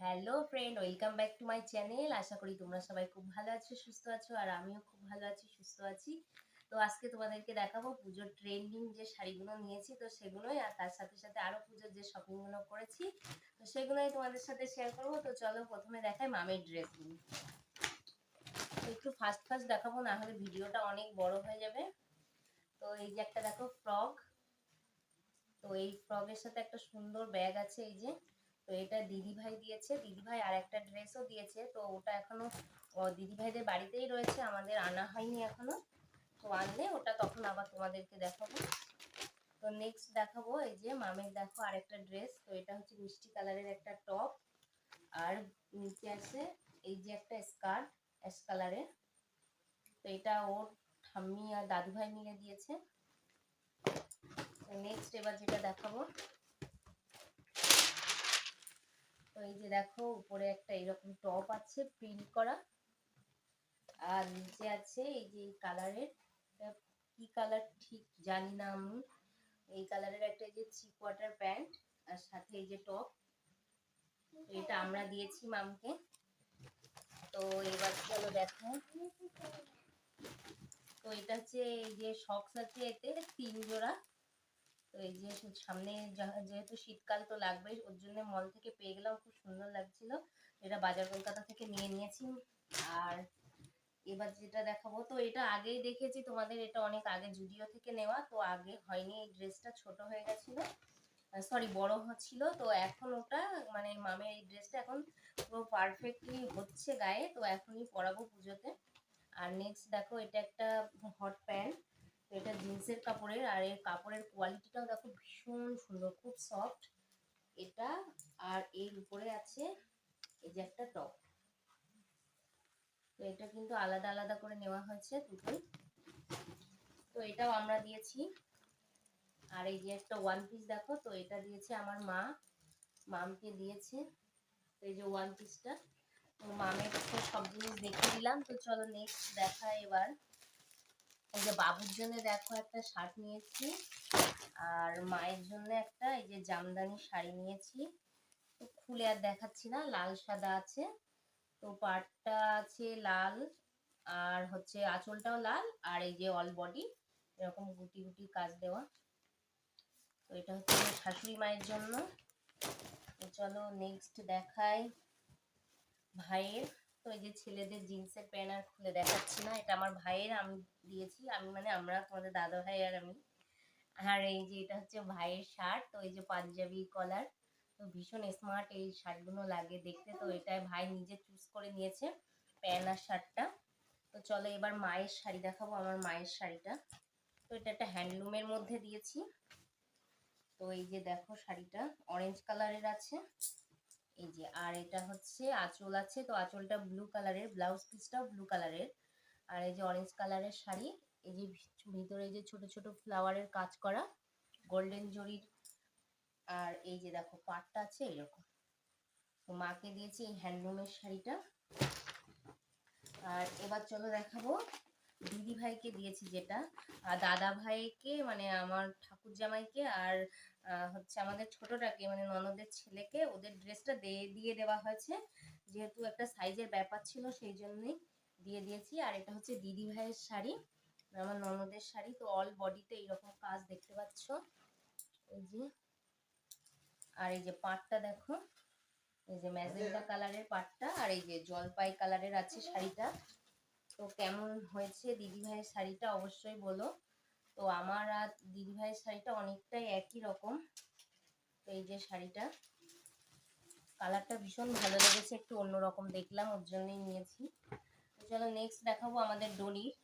Hello friend welcome back to my channel আশা করি তোমরা সবাই খুব ভালো আছো, সুস্থ আছো, আর আমিও খুব ভালো আছি, সুস্থ আছি। তো আজকে তোমাদেরকে দেখাবো পুজোর ট্রেন্ডিং যে শাড়িগুলো নিয়েছি, তো সেগুলোই, আর তার সাথে সাথে আরও পুজোর যে শপিংগুলো করেছি, তো সেগুলোই তোমাদের সাথে শেয়ার করব। তো চলো প্রথমে দেখাই মামের ড্রেসগুলো একটু ফার্স্ট ফার্স্ট দেখাবো, না হলে ভিডিওটা অনেক বড় হয়ে যাবে। তো এই যে একটা দেখো ফ্রক তো এই ফ্রকের সাথে একটা সুন্দর ব্যাগ আছে, এই যে। তো এটা দিদি ভাই দিয়েছে। দিদি ভাই আর একটা ড্রেসও দিয়েছে। তো ওটা এখনও দিদি ভাইদের বাড়িতেই রয়েছে। আমাদের আনা হয়নি এখনও। তো আনলে ওটা তখন আবার তোমাদেরকে দেখাবো। তো নেক্সট দেখাবো এই যে মামের দেখো আরেকটা ড্রেস তো এটা হচ্ছে মিষ্টি কালারের একটা টপ আর নিচে আছে এই যে একটা স্কার্ট অ্যাশ কালারের তো এটা ওর ঠাম্মি আর দাদু ভাই মিলে দিয়েছে। নেক্সট এবার যেটা দেখাবো। তো এই যে দেখো, উপরে একটা এরকম টপ আছে প্রিন্ট করা। আর নিচে আছে এই যে কালারের কি কালার ঠিক জানি না আমি। এই কালারের একটা যে থ্রি কোয়ার্টার প্যান্ট আর সাথে এই যে টপ এটা আমরা দিয়েছি মামকে তো এবার চলো দেখো। তো এটা হচ্ছে এই যে শক্স আছে এতে তিন জোড়া। তো এই যে সামনে যেহেতু শীতকাল তো লাগবেই, ওর জন্য মল থেকে পেয়ে গেলাম, খুব সুন্দর লাগছিল। এটা বাজার কলকাতা থেকে নিয়ে নিয়েছি। আর এবার যেটা দেখাবো, তো এটা আগেই দেখেছি তোমাদের, এটা অনেক আগে জুডিও থেকে নেওয়া, তো আগে হয়নি, এই ড্রেসটা ছোট হয়ে গেছিল। সরি বড় হচ্ছিল, তো এখন ওটা মানে মামের এই ড্রেসটা এখন পুরো পারফেক্টলি হচ্ছে গায়ে, তো এখনই পরাবো পুজোতে। আর নেক্সট দেখো, এটা একটা হট প্যান্ট তো কাপড়ের আর এর কাপড়ের কোয়ালিটিটাও দেখো ভীষণ সুন্দর, খুব সফট এটা আর এর উপরে আছে এই যে একটা টপ তো এটা কিন্তু আলাদা আলাদা করে নেওয়া হয়েছে দুটো। তো এটাও আমরা দিয়েছি। আর এই যে একটা ওয়ান পিস দেখো, তো এটা দিয়েছে আমার মা। মামকে দিয়েছে। তো এই যে ওয়ান পিসটা তো মামের সব জিনিস দেখে দিলাম। তো চলো নেক্সট দেখা এবার। এই যে বাবুর জন্য দেখো একটা শার্ট নিয়েছি। আর মায়ের জন্য একটা এই যে জামদানি শাড়ি নিয়েছি। তো খুলে আর দেখাচ্ছি না, লাল সাদা আছে। তো পাটটা আছে লাল, আর হচ্ছে আঁচলটাও লাল, আর এই যে অল বডি এরকম গুটি গুটি কাজ দেওয়া। তো এটা হচ্ছে শাশুড়ি মায়ের জন্য। চলো নেক্সট দেখাই ভাইয়ের। তো এই যে ছেলেদের জিন্সের প্যান্ট আর খুলে দেখাচ্ছি না, এটা আমার ভাইয়ের, আমি দিয়েছি। আমি মানে আমরা, তোমাদের দাদা ভাই আর আমি। আর এই যে এটা হচ্ছে ভাইয়ের শার্ট তো এই যে পাঞ্জাবি কলার তো ভীষণ স্মার্ট এই শার্টগুলো লাগে দেখতে। তো এটাই ভাই নিজে চুজ করে নিয়েছে প্যান্ট আর শার্টটা তো চলো এবার মায়ের শাড়ি দেখাবো, আমার মায়ের শাড়িটা। তো এটা একটা হ্যান্ডলুমের মধ্যে দিয়েছি। তো এই যে দেখো শাড়িটা অরেঞ্জ কালারের আছে। এই যে, আর এটা হচ্ছে আঁচল আছে, তো আঁচলটা ব্লু কালারের ব্লাউজ পিসটাও ব্লু কালারের আর এই যে অরেঞ্জ কালারের শাড়ি, এই যে ভিতরে যে ছোট ছোট ফ্লাওয়ারের কাজ করা গোল্ডেন জরির। আর এই যে দেখো, পাটটা আছে এরকম। তো মাকে দিয়েছি এই হ্যান্ডলুমের শাড়িটা। আর এবার চলো দেখাবো দিদি ভাইকে দিয়েছি যেটা। আর দাদা ভাইকে মানে আমার ঠাকুর জামাইকে আর হচ্ছে আমাদের ছোটটাকে মানে ননদের ছেলেকে ওদের ড্রেসটা দিয়ে দিয়ে দেওয়া হয়েছে। যেহেতু একটা সাইজের ব্যাপার ছিল সেই জন্যই দিয়ে দিয়েছি। আর এটা হচ্ছে দিদি ভাইয়ের শাড়ি আমার ননদের শাড়ি। তো অল বডিতে এইরকম কাজ দেখতে পাচ্ছ। এই যে আর এই যে পাটটা দেখো। এই যে ম্যাজেন্টা কালারের পাটটা আর এই যে জলপাই কালারের আছে শাড়িটা। তো কেমন হয়েছে দিদিভাইয়ের শাড়িটা অবশ্যই বলো। তো আমার আর দিদিভাইয়ের শাড়িটা অনেকটাই একই রকম। তো এই যে শাড়িটা, কালারটা ভীষণ ভালো লেগেছে, একটু অন্যরকম দেখলাম, ওর জন্যই নিয়েছি। তো চলো নেক্সট দেখাবো আমাদের ডলির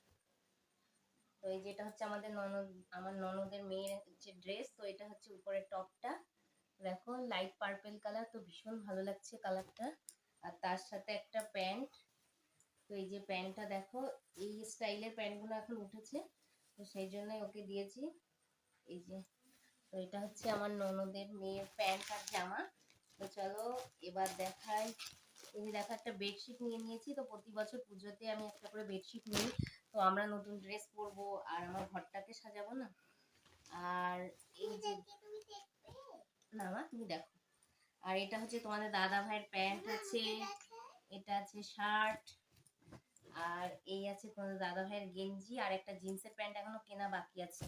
তো এই যেটা হচ্ছে আমাদের ননদ, আমার ননদের মেয়ের যে ড্রেস তো এটা হচ্ছে উপরের টপটা। দেখো লাইট পার্পেল কালার তো ভীষণ ভালো লাগছে কালারটা আর তার সাথে একটা প্যান্ট। তো এই যে প্যান্টটা দেখো, এই স্টাইলের প্যান্টগুলো এখন উঠেছে, তো সেই জন্যই ওকে দিয়েছি। এই যে, তো এটা হচ্ছে আমার ননদের মেয়ের প্যান্ট আর জামা। তো চলো, এবার দেখাই। এই দেখো, একটা বেডশিট নিয়ে নিয়েছি। তো প্রতি বছর পুজোতে আমি একটা করে বেডশিট নিই। তো আমরা নতুন ড্রেস পরবো আর আমার ঘরটাকে সাজাবো না? আর এই যে না মা, তুমি দেখো। আর এটা হচ্ছে তোমাদের দাদা ভাইয়ের প্যান্ট আছে, এটা আছে শার্ট আর এই আছে তোমাদের দাদা ভাইয়ের গেঞ্জি, আর একটা জিন্সের প্যান্ট এখনও কেনা বাকি আছে।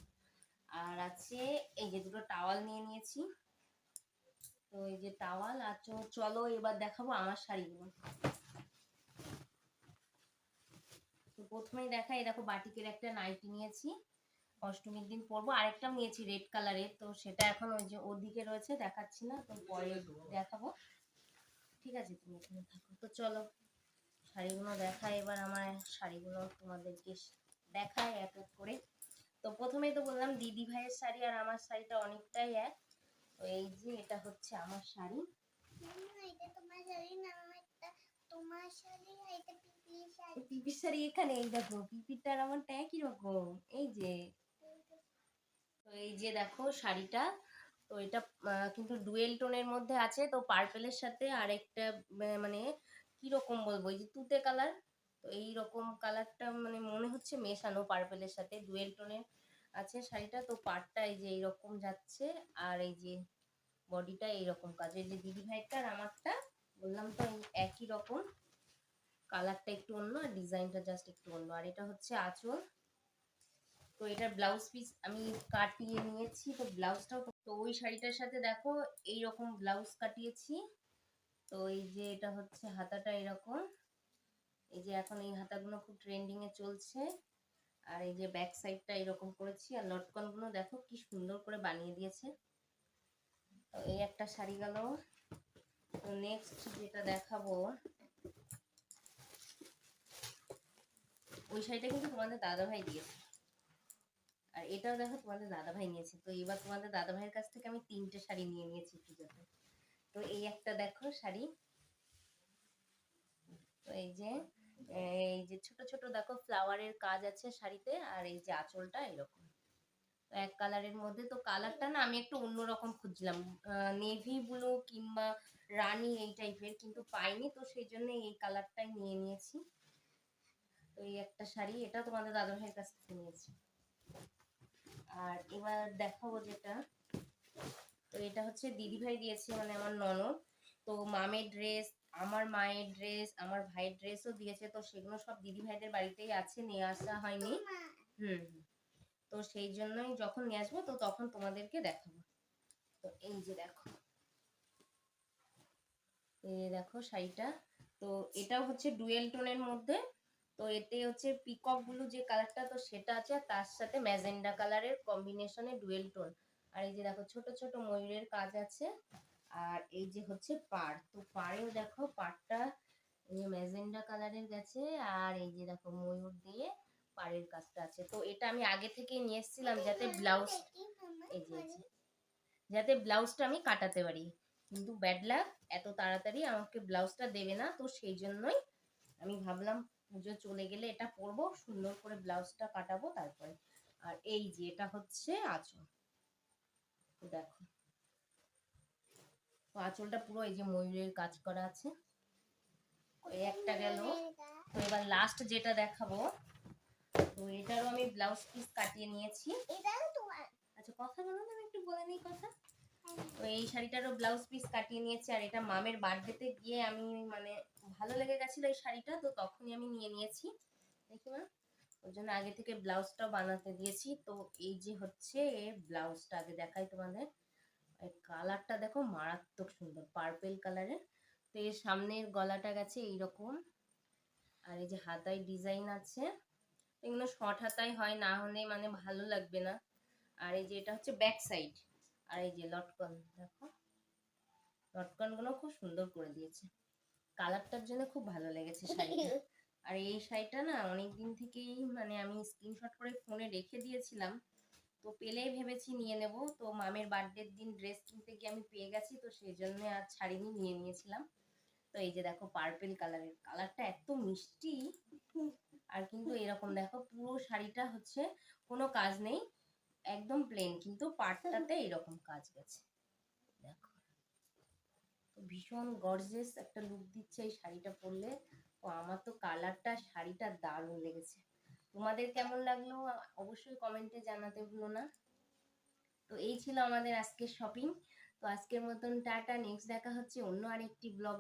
আর আছে এই যে দুটো টাওয়াল নিয়ে নিয়েছি। তো এই যে টাওয়াল, আর চলো এবার দেখাবো আমার শাড়িগুলো। তো প্রথমেই দেখাই, এই দেখো বাটিকের একটা নাইটি নিয়েছি। অষ্টমীর দিন পরবো, আরেকটাও নিয়েছি রেড কালারের। তো সেটা এখন ওই যে ওদিকে রয়েছে, দেখাচ্ছি না, তো পরে দেখাবো। ঠিক আছে, তুমি এখানে থাকো। তো চলো। শাড়িগুলো দেখাই এবার আমার শাড়িগুলো তোমাদেরকে দেখাই এক এক করে। তো প্রথমেই তো বললাম দিদি ভাইয়ের শাড়ি আর আমার শাড়িটা অনেকটাই এক। তো এই যে এটা হচ্ছে আমার শাড়ি। শাড়ি এখানে এই দেখো আমারটা একই রকম এই যে। তো এই যে দেখো শাড়িটা তো এটা আহ, কিন্তু ডুয়েল টোনের মধ্যে আছে তো পার্পেলের সাথে আরেকটা মানে কি রকম বলব? এই যে তুতে কালার তো এই রকম কালারটা মানে মনে হচ্ছে মেশানো পার্পেলের সাথে। ডুয়েল টোনের আছে শাড়িটা, তো পাড়টা এই যে এইরকম যাচ্ছে। আর এই যে বডিটা এইরকম কাজ। এই যে দিদি ভাইটা আর আমারটা, বললাম তো একই রকম। কালারটা একটু অন্য আর ডিজাইনটা জাস্ট একটু অন্য। আর এটা হচ্ছে আঁচল। তো এটার ব্লাউজ পিস আমি কাটিয়ে নিয়েছি। তো ব্লাউজটাও তো ওই শাড়িটার সাথে দেখো এই রকম ব্লাউজ কাটিয়েছি। তো এই যে এটা হচ্ছে হাতাটা এরকম। এই যে এখন এই হাতাগুলো খুব ট্রেন্ডিং এ চলছে। আর এই যে ব্যাক সাইডটা এরকম করেছি। আর লটকনগুলো দেখো কি সুন্দর করে বানিয়ে দিয়েছে। তো এই একটা শাড়ি গেল। তো নেক্সট যেটা দেখাবো, ওই শাড়িটা কিন্তু তোমাদের দাদা ভাই দিয়েছে। আর এটাও দেখো তোমাদের দাদা ভাই নিয়েছে। তো এবার তোমাদের দাদা ভাইয়ের কাছ থেকে আমি তিনটে শাড়ি নিয়ে নিয়েছি পুজোতে। তো এই একটা দেখো শাড়ি। তো এই যে এই যে ছোট ছোট দেখো ফ্লাওয়ারের কাজ আছে শাড়িতে, আর এই যে আঁচলটা এরকম। এক কালারের মধ্যে, তো কালারটা না আমি একটু অন্যরকম খুঁজছিলাম। নেভি ব্লু কিংবা রানী এই টাইপের কিন্তু পাইনি, তো সেই জন্য এই কালারটাই নিয়ে নিয়েছি। তো এই একটা শাড়ি, এটা তোমাদের দাদা ভাইয়ের কাছ থেকে নিয়েছি। আর এবার দেখাবো যেটা। তো এটা হচ্ছে দিদি ভাই দিয়েছে মানে আমার ননদ। তো মামের ড্রেস আমার মায়ের ড্রেস আমার ভাইয়ের ড্রেসও দিয়েছে। তো সেগুলো সব দিদি ভাইদের বাড়িতেই আছে, নিয়ে আসা হয়নি। হুম। তো সেই জন্যই যখন নিয়ে আসব, তো তখন তোমাদেরকে দেখাবো। তো এই যে দেখো। এই দেখো শাড়িটা। তো এটাও হচ্ছে ডুয়েল টোনের মধ্যে। তো এতে হচ্ছে পিকক ব্লু যে কালারটা তো সেটা আছে, আর তার সাথে ম্যাজেন্ডা কালারের কম্বিনেশনে ডুয়েল টোন। আর এই যে দেখো, ছোট ছোট ময়ূরের কাজ আছে। আর এই যে হচ্ছে পাড়, তো পাড়েও দেখো, পাড়টা এই ম্যাজেন্ডা কালারের গেছে, আর এই যে দেখো ময়ূর দিয়ে পাড়ের কাজটা আছে। তো এটা আমি আগে থেকেই নিয়ে এসেছিলাম যাতে ব্লাউজ এই যে। যাতে ব্লাউজটা আমি কাটাতে পারি। কিন্তু ব্যাড লাক, এত তাড়াতাড়ি আমাকে ব্লাউজটা দেবে না, তো সেই জন্যই আমি ভাবলাম পুজো চলে গেলে এটা পরবো, সুন্দর করে ব্লাউজটা কাটাবো তারপরে। আর এই যে এটা হচ্ছে আঁচল। তো দেখো আঁচলটা পুরো এই যে ময়ূরের কাজ করা আছে। একটা গেল। তো এবার লাস্ট যেটা দেখাবো, তো এটারও আমি ব্লাউজ পিস কাটিয়ে নিয়েছি। আচ্ছা কথা বলো না আমি একটু বলে নিই কথা। তো এই শাড়িটারও ব্লাউজ পিস কাটিয়ে নিয়েছি, আর এটা মামের বার্থডেতে গিয়ে আমি মানে ভালো লেগে গেছিল এই শাড়িটা, তো তখনই আমি নিয়ে নিয়েছি। দেখি মা। ওর জন্য আগে থেকে ব্লাউজটাও বানাতে দিয়েছি। তো এই যে হচ্ছে, ব্লাউজটা আগে দেখাই তোমাদের। কালারটা দেখো মারাত্মক সুন্দর পার্পেল কালারের তো এর সামনের গলাটা গেছে এইরকম। আর এই যে হাতায় ডিজাইন আছে। এগুলো শর্ট হাতায় হয়, না হলে মানে ভালো লাগবে না। আর এই যে এটা হচ্ছে ব্যাক সাইড আর এই যে লটকন, দেখো। লটকনগুলো খুব সুন্দর করে দিয়েছে। কালারটার জন্য খুব ভালো লেগেছে শাড়িটা। আর এই শাড়িটা না অনেক দিন থেকেই মানে আমি স্ক্রিনশট করে ফোনে রেখে দিয়েছিলাম। তো পেলেই ভেবেছি নিয়ে নেব। তো মামের বার্থডের দিন ড্রেস কিনতে গিয়ে আমি পেয়ে গেছি, তো সেই জন্য আর ছাড়িনি, নিয়ে নিয়েছিলাম। তো এই যে দেখো পার্পেল কালারের কালারটা এত মিষ্টি। আর কিন্তু এরকম দেখো পুরো শাড়িটা হচ্ছে কোনো কাজ নেই, একদম প্লেন কিন্তু পাটটাতে এরকম কাজ গেছে। দেখো। ভীষণ গর্জেস একটা লুক দিচ্ছে এই শাড়িটা পরলে। তো আমার তো কালারটা শাড়িটা দারুণ লেগেছে। তোমাদের কেমন লাগল? অবশ্যই কমেন্টে জানাতে ভুলো না। তো এই ছিল আমাদের আজকের শপিং তো আজকের মতন টাটা নেক্সট দেখা হচ্ছে অন্য আরেকটি ব্লগ